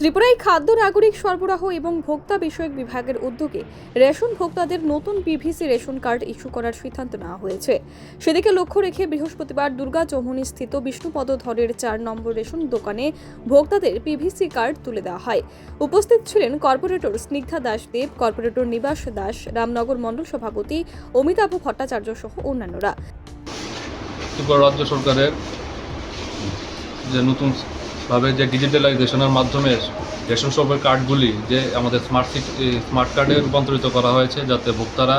ত্রিপুরায় খাদ্য নাগরিক সরবরাহ এবং ভোক্তা বিষয়ক বিভাগের উদ্যোগে রেশন ভোক্তাদের নতুন পিভিসি রেশন কার্ড ইস্যু করার সিদ্ধান্ত নেওয়া হয়েছে। সেদিকে লক্ষ্য রেখে বৃহস্পতিবার দুর্গা চৌমুনি স্থিত বিষ্ণুপদ ধরের চার নম্বর রেশন দোকানে ভোক্তাদের পিভিসি কার্ড তুলে দেওয়া হয়। উপস্থিত ছিলেন কর্পোরেটর স্নিগ্ধা দাস দেব কর্পোরেটর নিবাস দাস, রামনগর মণ্ডল সভাপতি অমিতাভ ভট্টাচার্য সহ অন্যান্যরা। রাজ্য সরকারের যে নতুনভাবে যে ডিজিটালাইজেশনের মাধ্যমে রেশন শপের কার্ডগুলি যে আমাদের স্মার্ট সিট স্মার্ট কার্ডে রূপান্তরিত করা হয়েছে যাতে ভোক্তারা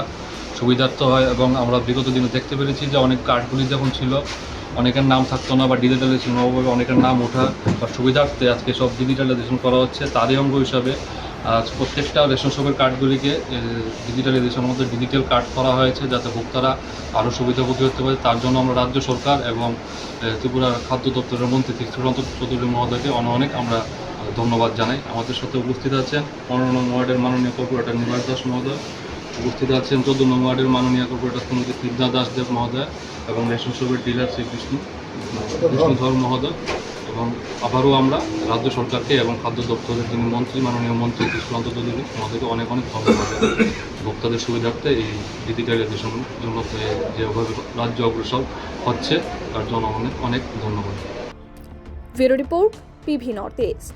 সুবিধার্থ হয় এবং আমরা বিগত দিনে দেখতে পেরেছি যে অনেক কার্ডগুলি যখন ছিল, অনেকের নাম থাকতো না বা ডিজিটালাইজেশন অনেকের নাম ওঠা বা সুবিধার্থে আজকে সব ডিজিটালাইজেশন করা হচ্ছে। তারই অঙ্গ হিসাবে আজ প্রত্যেকটা রেশন শপের কার্ডগুলিকে ডিজিটালাইজেশনের মধ্যে ডিজিটাল কার্ড করা হয়েছে যাতে ভোক্তারা আরও সুবিধাভোগী হতে পারে। তার জন্য আমরা রাজ্য সরকার এবং ত্রিপুরার খাদ্য দপ্তরের মন্ত্রী শ্রীকান্ত চৌধুরী মহোদয়কে অনেক অনেক আমরা ধন্যবাদ জানাই। আমাদের সাথে উপস্থিত আছেন পনেরো নং ওয়ার্ডের মাননীয় কর্পোরেটর নিবাস দাস মহোদয়। উপস্থিত আছেন চোদ্দ নং ওয়ার্ডের মাননীয় কর্পোরেটর শ্রীমতী সিদ্ধা দাস দেব মহোদয় এবং রেশন শপের ডিলার শ্রী বিষ্ণু, বিষ্ণুধর মহোদয়। এবং আবারও আমরা রাজ্য সরকারকে এবং খাদ্য দপ্তরের যিনি মন্ত্রী, মাননীয় মন্ত্রী কৃষ্ণান্ত চৌধুরী, আমাদেরকে অনেক অনেক ধন্যবাদ। ভোক্তাদের সুবিধার্থে এই ডিজিটালাইজেশন জন্য যেভাবে রাজ্য অগ্রসর হচ্ছে, তার জন্য অনেক অনেক ধন্যবাদ bureau report, PV north east